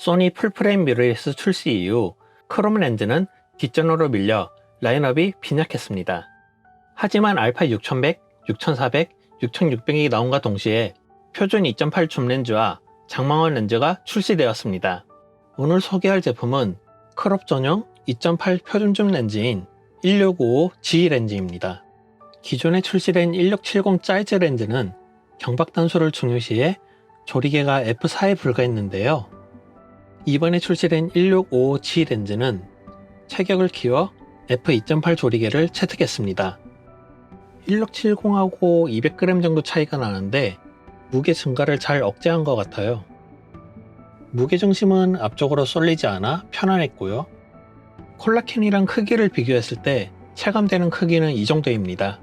소니 풀프레임 미러리스 출시 이후 크롬 렌즈는 뒷전으로 밀려 라인업이 빈약했습니다. 하지만 알파 6100, 6400, 6600이 나온과 동시에 표준 2.8 줌 렌즈와 장망원 렌즈가 출시되었습니다. 오늘 소개할 제품은 크롭 전용 2.8 표준 줌 렌즈인 1655G 렌즈입니다. 기존에 출시된 1670 사이즈 렌즈는 경박 단수를 중요시해 조리개가 f4에 불과했는데요. 이번에 출시된 1655G 렌즈는 체격을 키워 f2.8 조리개를 채택했습니다. 1670하고 200g 정도 차이가 나는데 무게 증가를 잘 억제한 것 같아요. 무게 중심은 앞쪽으로 쏠리지 않아 편안했고요. 콜라캔이랑 크기를 비교했을 때 체감되는 크기는 이 정도입니다.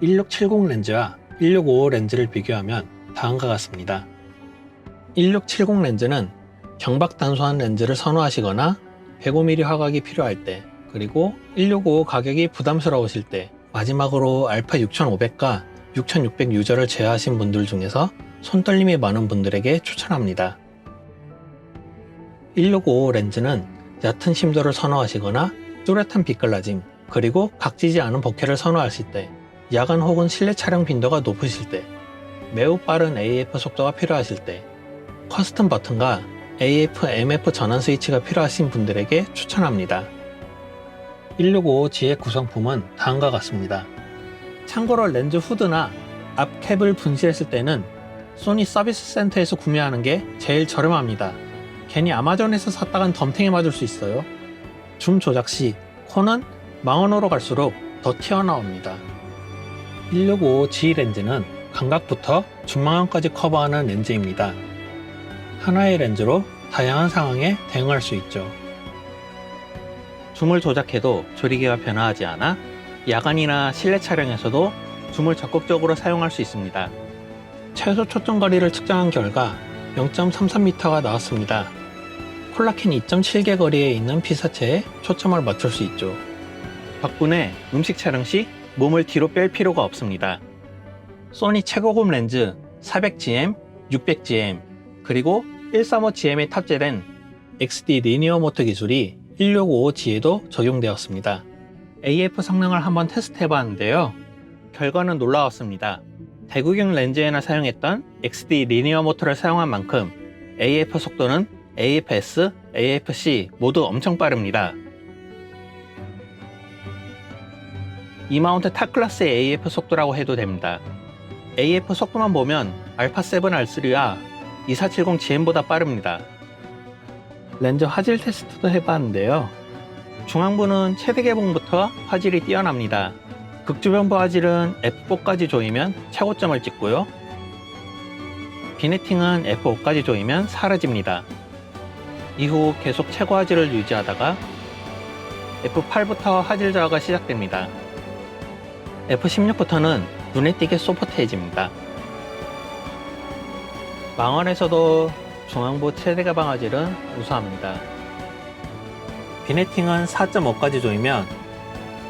1670 렌즈와 1655 렌즈를 비교하면 다음과 같습니다. 1670 렌즈는 경박 단소한 렌즈를 선호하시거나 105mm 화각이 필요할 때 그리고 1655 가격이 부담스러우실 때 마지막으로 알파 6500과 6600 유저를 제어하신 분들 중에서 손떨림이 많은 분들에게 추천합니다. 1655 렌즈는 얕은 심도를 선호하시거나 뚜렷한 빛깔라짐 그리고 각지지 않은 버켓을 선호하실 때 야간 혹은 실내 촬영 빈도가 높으실 때 매우 빠른 AF 속도가 필요하실 때 커스텀 버튼과 AF, MF 전환 스위치가 필요하신 분들에게 추천합니다. 1655G의 구성품은 다음과 같습니다. 참고로 렌즈 후드나 앞 캡을 분실했을 때는 소니 서비스 센터에서 구매하는 게 제일 저렴합니다. 괜히 아마존에서 샀다간 덤탱이 맞을 수 있어요. 줌 조작 시 코는 망원으로 갈수록 더 튀어나옵니다. 1655G 렌즈는 감각부터 줌망원까지 커버하는 렌즈입니다. 하나의 렌즈로 다양한 상황에 대응할 수 있죠. 줌을 조작해도 조리개가 변화하지 않아 야간이나 실내 촬영에서도 줌을 적극적으로 사용할 수 있습니다. 최소 초점 거리를 측정한 결과 0.33m가 나왔습니다. 콜라킨 2.7개 거리에 있는 피사체에 초점을 맞출 수 있죠. 덕분에 음식 촬영 시 몸을 뒤로 뺄 필요가 없습니다. 소니 최고급 렌즈 400GM, 600GM, 그리고 135GM에 탑재된 XD 리니어 모터 기술이 1655G에도 적용되었습니다. AF 성능을 한번 테스트 해봤는데요. 결과는 놀라웠습니다. 대구경 렌즈에나 사용했던 XD 리니어 모터를 사용한 만큼 AF 속도는 AFS, AFC 모두 엄청 빠릅니다. 이 마운트 탑 클래스의 AF 속도라고 해도 됩니다. AF 속도만 보면 알파7 R3와 2470GM보다 빠릅니다. 렌즈 화질 테스트도 해봤는데요. 중앙부는 최대 개봉부터 화질이 뛰어납니다. 극주변부 화질은 F4까지 조이면 최고점을 찍고요. 비네팅은 F5까지 조이면 사라집니다. 이후 계속 최고 화질을 유지하다가 F8부터 화질 저하가 시작됩니다. F16부터는 눈에 띄게 소프트해집니다. 망원에서도 중앙부 최대 가방 화질은 우수합니다. 비네팅은 4.5까지 조이면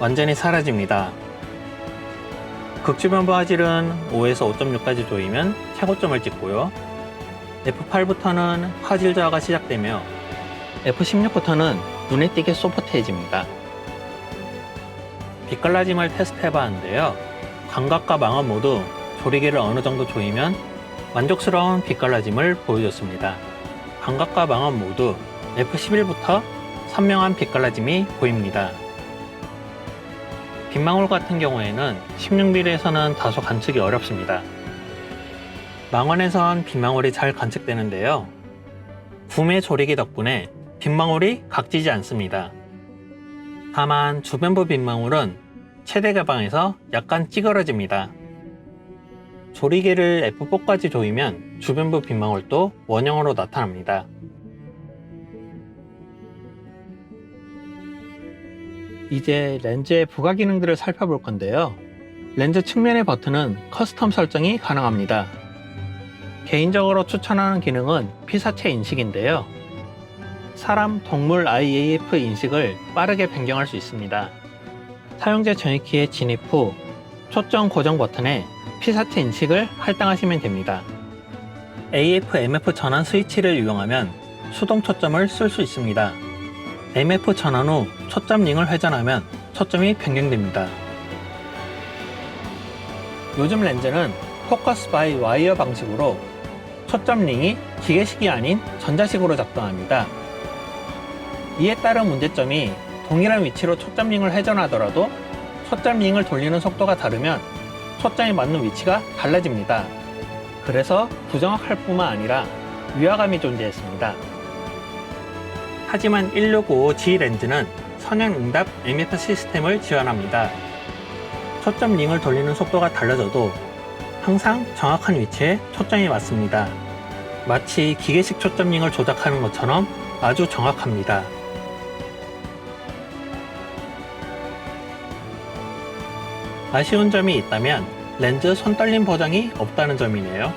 완전히 사라집니다. 극주변부 화질은 5에서 5.6까지 조이면 최고점을 찍고요. F8부터는 화질 저하가 시작되며 F16부터는 눈에 띄게 소프트해집니다. 빛깔라짐을 테스트 해봤는데요. 광각과 망원 모두 조리개를 어느 정도 조이면 만족스러운 빛깔라짐을 보여줬습니다. 광각과 망원 모두 F11부터 선명한 빛깔라짐이 보입니다. 빗망울 같은 경우에는 16mm에서는 다소 관측이 어렵습니다. 망원에선 빗망울이 잘 관측되는데요. 구매 조리기 덕분에 빗망울이 각지지 않습니다. 다만 주변부 빗망울은 최대 가방에서 약간 찌그러집니다. 조리개를 F4까지 조이면 주변부 빗망울도 원형으로 나타납니다. 이제 렌즈의 부가 기능들을 살펴볼 건데요. 렌즈 측면의 버튼은 커스텀 설정이 가능합니다. 개인적으로 추천하는 기능은 피사체 인식인데요. 사람, 동물 IAF 인식을 빠르게 변경할 수 있습니다. 사용자 전위키에 진입 후 초점 고정 버튼에 피사체 인식을 할당하시면 됩니다. AF, MF 전환 스위치를 이용하면 수동 초점을 쓸 수 있습니다. MF 전환 후 초점 링을 회전하면 초점이 변경됩니다. 요즘 렌즈는 포커스 바이 와이어 방식으로 초점 링이 기계식이 아닌 전자식으로 작동합니다. 이에 따른 문제점이 동일한 위치로 초점 링을 회전하더라도 초점 링을 돌리는 속도가 다르면 초점이 맞는 위치가 달라집니다. 그래서 부정확할 뿐만 아니라 위화감이 존재했습니다. 하지만 1655G 렌즈는 선형 응답 MF 시스템을 지원합니다. 초점 링을 돌리는 속도가 달라져도 항상 정확한 위치에 초점이 맞습니다. 마치 기계식 초점 링을 조작하는 것처럼 아주 정확합니다. 아쉬운 점이 있다면 렌즈 손떨림 보정이 없다는 점이네요.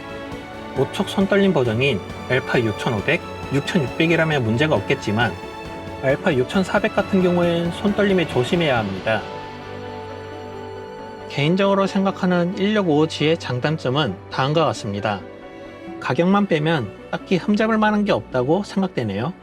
우측 손떨림 보정인 알파 6500, 6600이라면 문제가 없겠지만 알파 6400 같은 경우엔 손떨림에 조심해야 합니다. 개인적으로 생각하는 1655G의 장단점은 다음과 같습니다. 가격만 빼면 딱히 흠잡을 만한 게 없다고 생각되네요.